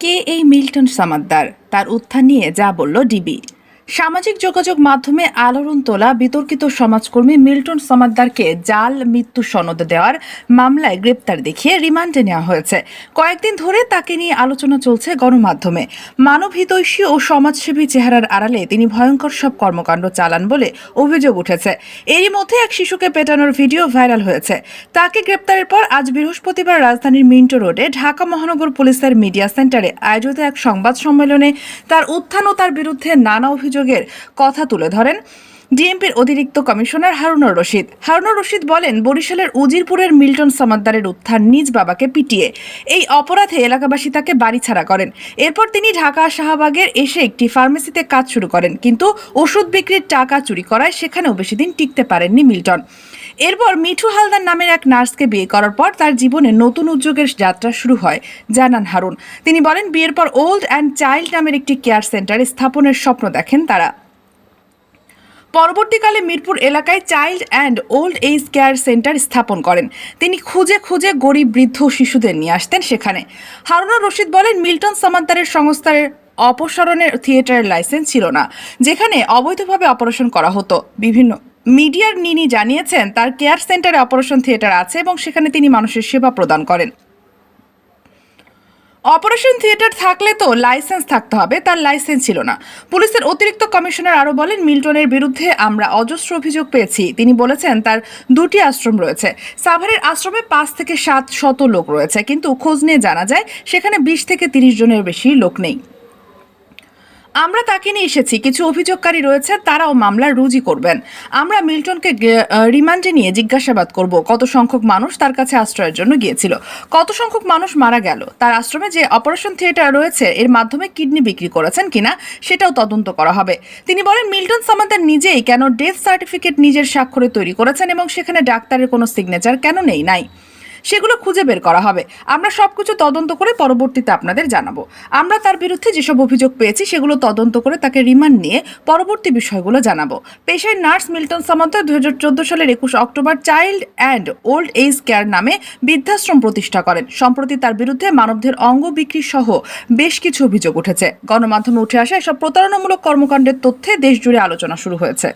কে এই মিল্টন সামাদ্দার? তার উত্থান নিয়ে যা বলল ডিবি। সামাজিক যোগাযোগ মাধ্যমে আলোড়ন তোলা বিতর্কিত সমাজকর্মী মিল্টন সামাদ্দারকে জাল মৃত্যু সনদ দেওয়ার মামলায় গ্রেপ্তার দেখিয়ে রিমান্ডে নেওয়া হয়েছে। কয়েকদিন ধরে তাকে নিয়ে আলোচনা চলছে গণমাধ্যমে। মানবহিতৈষী ও সমাজসেবী চেহারার আড়ালে তিনি ভয়ঙ্কর সব কর্মকাণ্ড চালান বলে অভিযোগ উঠেছে। এরই মধ্যে এক শিশুকে পেটানোর ভিডিও ভাইরাল হয়েছে। তাকে গ্রেপ্তারের পর আজ বৃহস্পতিবার রাজধানীর মিন্টো রোডে ঢাকা মহানগর পুলিশের মিডিয়া সেন্টারে আয়োজিত এক সংবাদ সম্মেলনে তার উত্থান ও তার বিরুদ্ধে নানা অভিযোগের কথা তুলে ধরেন। ডিএমপির অতিরিক্ত কমিশনার হারুনুর রশিদ। হারুনুর রশিদ বলেন, বরিশালের উজিরপুরের মিল্টন সমাদ্দারের উত্থান নিজ বাবাকে পিটিয়ে এই অপরাধে এলাকাবাসী তাকে বাড়ি ছাড়া করেন। এরপর তিনি ঢাকা শাহবাগের এসে একটি ফার্মেসিতে কাজ শুরু করেন, কিন্তু ওষুধ বিক্রির টাকা চুরি করায় সেখানেও বেশি দিন টিকতে পারেননি মিল্টন। এরপর মিঠু হালদার নামের এক নার্সকে বিয়ে করার পর তার জীবনে নতুন উদ্যোগের যাত্রা শুরু হয়, জানান হারুন। তিনি বলেন, বিয়ের পর ওল্ড অ্যান্ড চাইল্ড নামের একটি কেয়ার সেন্টার স্থাপনের স্বপ্ন দেখেন তারা। পরবর্তীকালে মিরপুর এলাকায় child and old age care centre স্থাপন করেন। তিনি খুঁজে খুঁজে গরিব, বৃদ্ধ শিশুদের নিয়ে আসতেন সেখানে। হারুনুর রশিদ বলেন, মিল্টন সামান্তারের সংস্থার অপসারণের থিয়েটারের লাইসেন্স ছিল না, যেখানে অবৈধভাবে অপারেশন করা হতো। বিভিন্ন মিডিয়ার নিনি জানিয়েছেন, তার কেয়ার সেন্টারে অপারেশন থিয়েটার আছে এবং সেখানে তিনি মানুষের সেবা প্রদান করেন। অপারেশন থিয়েটার থাকলে তো লাইসেন্স থাকতে হবে, তার লাইসেন্স ছিল না। পুলিশের অতিরিক্ত কমিশনার আরও বলেন, মিল্টনের বিরুদ্ধে আমরা অজস্র অভিযোগ পেয়েছি। তিনি বলেছেন, তার দুটি আশ্রম রয়েছে। সাভারের আশ্রমে পাঁচ থেকে সাত শত লোক রয়েছে, কিন্তু খোঁজ নিয়ে জানা যায়, সেখানে বিশ থেকে তিরিশ জনের বেশি লোক নেই। আমরা তাকে নিয়ে এসেছি। কিছু অভিযোগকারী রয়েছে, তারাও মামলা রুজি করবেন। আমরা মিল্টনকে রিমান্ডে নিয়ে জিজ্ঞাসাবাদ করব। কত সংখ্যক মানুষ তার কাছে আশ্রয়ের জন্য গিয়েছিল? কত সংখ্যক মানুষ মারা গেল? তার আশ্রমে যে অপারেশন থিয়েটার রয়েছে, এর মাধ্যমে কিডনি বিক্রি করেছেন কিনা, সেটাও তদন্ত করা হবে। তিনি বলেন, মিল্টন সামাদার নিজেই কেন ডেথ সার্টিফিকেট নিজের স্বাক্ষরে তৈরি করেছেন এবং সেখানে ডাক্তারের কোনো সিগনেচার কেন নেই, নাই? সেগুলো খুঁজে বের করা হবে। আমরা সবকিছু তদন্ত করে পরবর্তীতে আপনাদের জানাব। আমরা তার বিরুদ্ধে যেসব অভিযোগ পেয়েছি, সেগুলো তদন্ত করে তাকে রিমান্ড নিয়ে পরবর্তী বিষয়গুলো জানাব। পেশায় নার্স মিল্টন সামন্ত দু হাজার চোদ্দ সালের একুশ October child and old age care নামে বৃদ্ধাশ্রম প্রতিষ্ঠা করেন। সম্প্রতি তার বিরুদ্ধে মানবদের অঙ্গ বিক্রি সহ বেশ কিছু অভিযোগ উঠেছে। গণমাধ্যমে উঠে আসা এসব প্রতারণামূলক কর্মকাণ্ডের তথ্যে দেশজুড়ে আলোচনা শুরু হয়েছে।